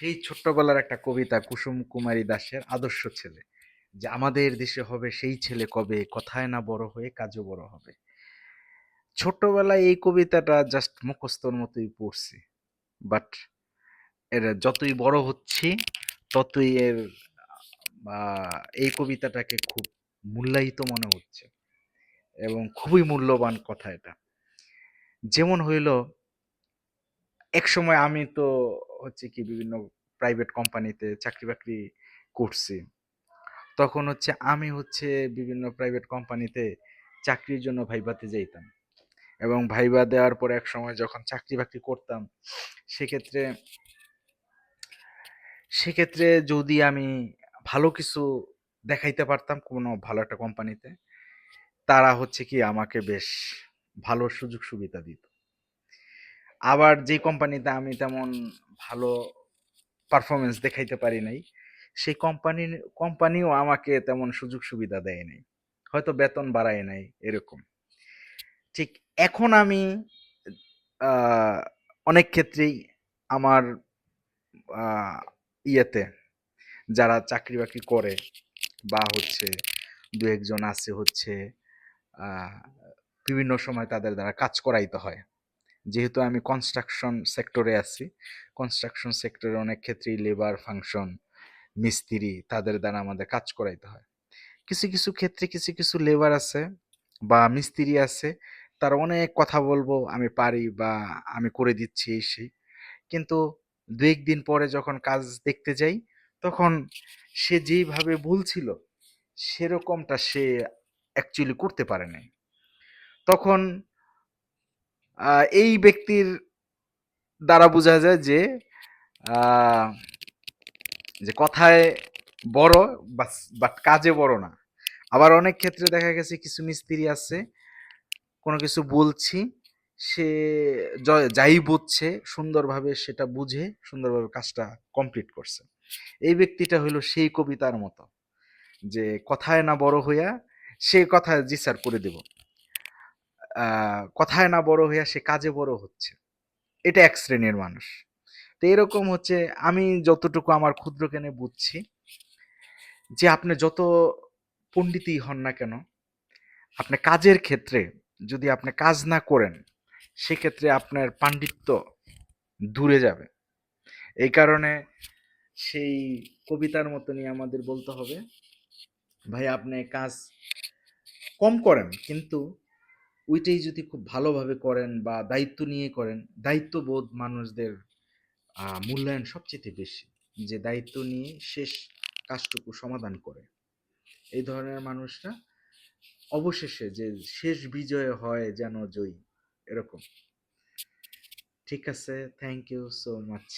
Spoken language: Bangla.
সেই ছোট্টবেলার একটা কবিতা কুসুম কুমারী দাসের আদর্শ ছেলে, যে আমাদের দেশে হবে সেই ছেলে কবে, কথায় না বড় হয়ে কাজও বড় হবে। ছোট্টবেলায় এই কবিতাটা জাস্ট মুখস্থর মতোই পড়ছি বাট এর যতই বড় হচ্ছি, ততই এর এই কবিতাটাকে খুব মূল্যায়িত মনে হচ্ছে এবং খুবই মূল্যবান কথা এটা। যেমন হইল এক সময় আমি তো হচ্ছে কি বিভিন্ন প্রাইভেট কোম্পানিতে চাকরি বাকরি করছি। তখন হচ্ছে আমি হচ্ছে বিভিন্ন প্রাইভেট কোম্পানিতে চাকরির জন্য ভাইবাতে যাইতাম। এবং ভাইবা দেওয়ার পর এক সময় যখন চাকরি বাকরি করতাম, সেক্ষেত্রে সেক্ষেত্রে যদি আমি ভালো কিছু দেখাইতে পারতাম কোনো ভালো একটা কোম্পানিতে তারা হচ্ছে কি আমাকে বেশ ভালো সুযোগ সুবিধা দিত। আবার যে কোম্পানিতে আমি তেমন ভালো পারফরমেন্স দেখাইতে পারি নাই, সেই কোম্পানি, কোম্পানিও আমাকে তেমন সুযোগ সুবিধা দেয় নাই, হয়তো বেতন বাড়ায় নাই, এরকম। ঠিক এখন আমি অনেক ক্ষেত্রেই আমার ইয়েতে যারা চাকরি বাকরি করে বা হচ্ছে দু একজন আছে হচ্ছে বিভিন্ন সময় তাদের দ্বারা কাজ করাইতে হয়। যেহেতু আমি কনস্ট্রাকশন সেক্টরে আছি কনস্ট্রাকশন সেক্টরে অনেক ক্ষেত্রেই লেবার ফাংশন মিস্ত্রি তাদের দ্বারা আমাদের কাজ করাইতে হয়। কিছু কিছু ক্ষেত্রে কিছু কিছু লেবার আছে বা মিস্ত্রি আছে, তারা অনেক কথা বলব, আমি পারি বা আমি করে দিচ্ছি এই সেই। কিন্তু দু একদিন পরে যখন কাজ দেখতে যাই, তখন সে যেইভাবে বলছিল, সেরকমটা সে অ্যাকচুয়ালি করতে পারে নাই। তখন এই ব্যক্তির দ্বারা বোঝা যায় যে যে কথায় বড় বাট কাজে বড় না। আবার অনেক ক্ষেত্রে দেখা গেছে কিছু মিস্ত্রি আছে, কোনো কিছু বলছি, সে যাই বুঝছে, সুন্দরভাবে সেটা বুঝে, সুন্দরভাবে কাজটা কমপ্লিট করছে। এই ব্যক্তিটা হলো সেই কবিতার মতো, যে কথায় না বড় হইয়া সে কথায় জি স্যার করে দেব। কথায় না বড় হইয়া সে কাজে বড় হচ্ছে। এটা এক শ্রেণির মানুষ। তো এরকম হচ্ছে, আমি যতটুকু আমার ক্ষুদ্র কেনে বুঝছি, যে আপনি যত পণ্ডিতই হন না কেন, আপনি কাজের ক্ষেত্রে যদি আপনি কাজ না করেন, সেক্ষেত্রে আপনার পাণ্ডিত্য দূরে যাবে। এই কারণে সেই কবিতার মতনই আমাদের বলতে হবে, ভাই, আপনি কাজ কম করেন, কিন্তু ওইটাই যদি খুব ভালোভাবে করেন বা দায়িত্ব নিয়ে করেন, দায়িত্ববোধ মানুষদের মূল্যায়ন সবচেয়ে বেশি। যে দায়িত্ব নিয়ে শেষ কাজটুকু সমাধান করে। এই ধরনের মানুষরা অবশেষে যে শেষ বিজয় হয় যেন জয়ী, এরকম। ঠিক আছে থ্যাংক ইউ সো মাচ